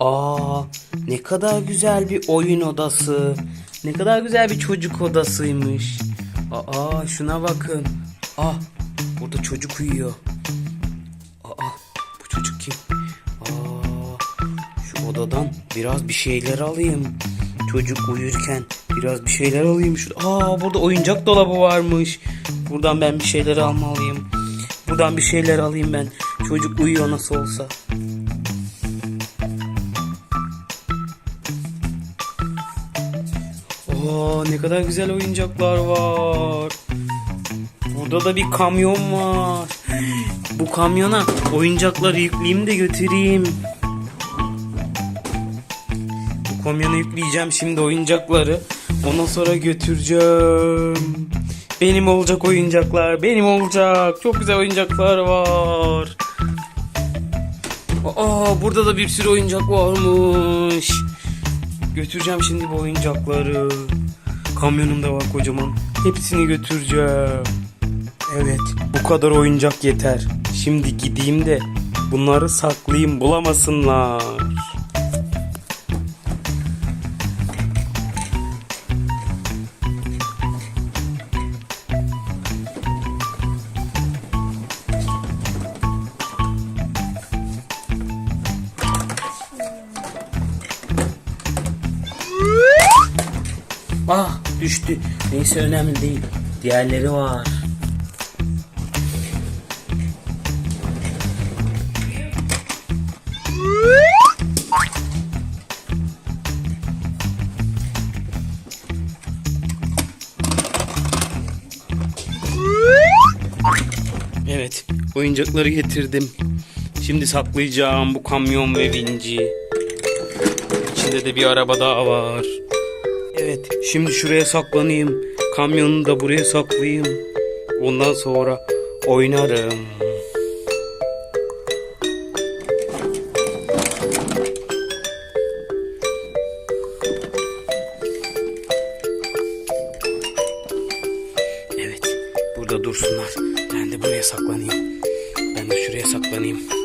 Aa, ne kadar güzel bir oyun odası. Ne kadar güzel bir çocuk odasıymış. Aa, şuna bakın. Ah, burada çocuk uyuyor. Aa, bu çocuk kim? Aa, şu odadan biraz bir şeyler alayım. Çocuk uyurken biraz bir şeyler alayım. Şu, aa, burada oyuncak dolabı varmış. Buradan ben bir şeyler almalıyım. Buradan bir şeyler alayım ben. Çocuk uyuyor nasıl olsa. Oo, ne kadar güzel oyuncaklar var. Burada da bir kamyon var. Bu kamyona oyuncakları yükleyeyim de götüreyim. Bu kamyona yükleyeceğim şimdi oyuncakları. Ondan sonra götüreceğim. Benim olacak oyuncaklar. Benim olacak. Çok güzel oyuncaklar var. Aa, burada da bir sürü oyuncak varmış. Götüreceğim şimdi bu oyuncakları. Kamyonumda var kocaman. Hepsini götüreceğim. Evet, bu kadar oyuncak yeter. Şimdi gideyim de bunları saklayayım bulamasınlar. Ah düştü. Neyse önemli değil. Diğerleri var. Evet, oyuncakları getirdim. Şimdi saklayacağım bu kamyon ve vinci. İçinde de bir araba daha var. Evet, şimdi şuraya saklanayım. Kamyonu da buraya saklayayım. Ondan sonra oynarım. Evet, burada dursunlar. Ben de buraya saklanayım. Ben de şuraya saklanayım.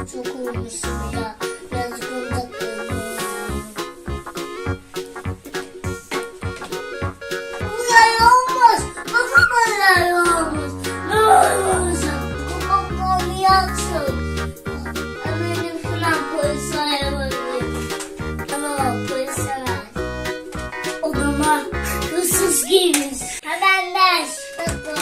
Çok uyumuşum ya. Birazcık uyuyacaklarım. Bunlar olmaz. Baba bunlar olmaz. Ne olursa. Babam yaksın. Eminim falan polis arayabilirim. Ama polis arar. Odama hırsız girmiş. Hemen der. Bakıyorum.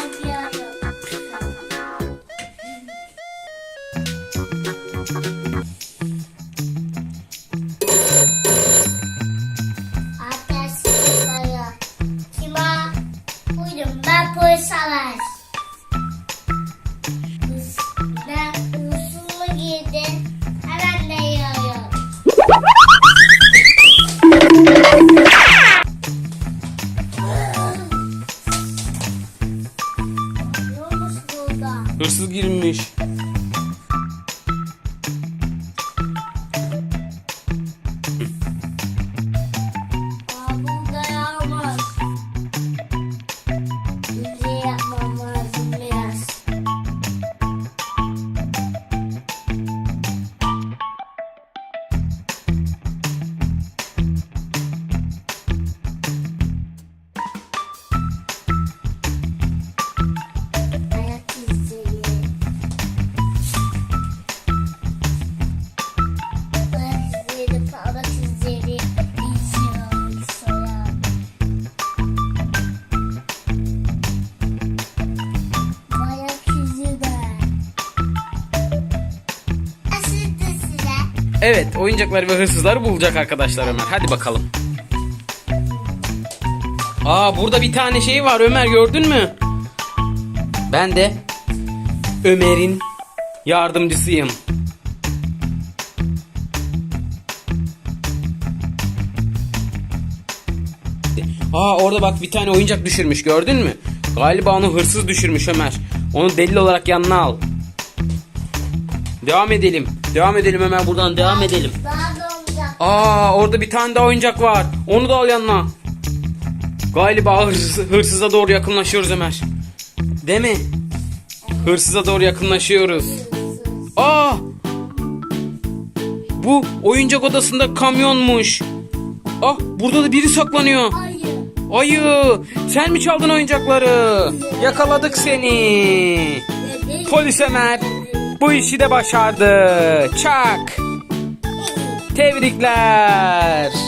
Evet, oyuncakları ve hırsızları bulacak arkadaşlar Ömer. Hadi bakalım. Aa, burada bir tane şey var Ömer gördün mü? Ben de Ömer'in yardımcısıyım. Aa orada bak bir tane oyuncak düşürmüş gördün mü? Galiba onu hırsız düşürmüş Ömer. Onu delil olarak yanına al. Devam edelim. Devam edelim Ömer buradan devam edelim. Daha da olacak. Aa orada bir tane daha oyuncak var. Onu da al yanına. Galiba hırsız, hırsıza doğru yakınlaşıyoruz Ömer. Değil mi? Hırsıza doğru yakınlaşıyoruz. Aa! Bu oyuncak odasında kamyonmuş. Ah burada da biri saklanıyor. Ayı. Ayı sen mi çaldın oyuncakları? Yakaladık seni. Polis Ömer bu işi de başardı. Çak. Tebrikler.